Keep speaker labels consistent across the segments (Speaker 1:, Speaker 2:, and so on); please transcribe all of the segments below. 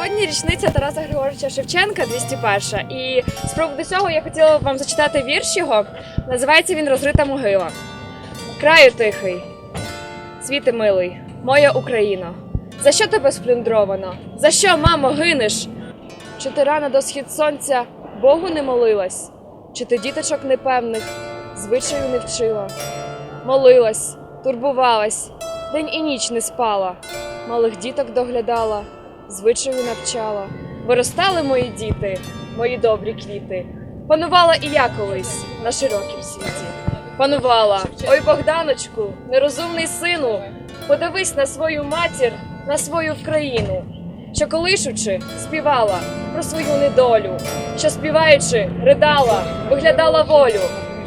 Speaker 1: Сьогодні річниця Тараса Григоровича Шевченка, 201. І з приводу цього я хотіла вам зачитати вірш його. Називається він Розрита могила. Краю тихий, світи милий, моя Україна. За що тебе сплюндровано? За що, мамо, гинеш? Чи ти рано до схід сонця Богу не молилась? Чи ти діточок непевних звичаю не вчила? Молилась, турбувалась, день і ніч не спала, малих діток доглядала, звичаю навчала. Виростали мої діти, мої добрі квіти. Панувала і я колись на широкім світі. Панувала, ой Богданочку, нерозумний сину, подивись на свою матір, на свою країну, що колишучи, співала про свою недолю, що співаючи, ридала, виглядала волю.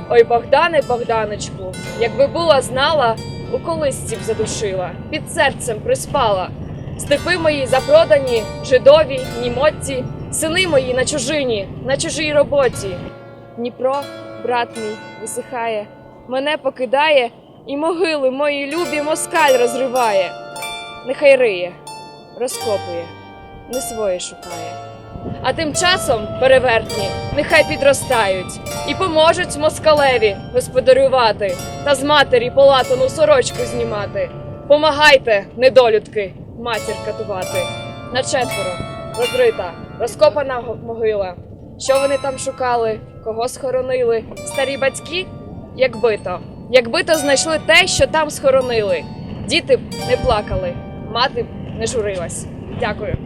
Speaker 1: Ой, Богдане, Богданочку, якби була знала, у колисці б задушила, під серцем приспала. Степи мої запродані, жидові, німотці, сини мої на чужині, на чужій роботі. Дніпро, брат мій, висихає, мене покидає, і могили мої любі москаль розриває. Нехай риє, розкопує, не своє шукає. А тим часом перевертні нехай підростають і поможуть москалеві господарювати та з матері полатану сорочку знімати. Помагайте, недолюдки, матір катувати. На четверо розрита, розкопана могила. Що вони там шукали, кого схоронили? Старі батьки, якби то, якби то знайшли те, що там схоронили. Діти не плакали, мати не журилась. Дякую.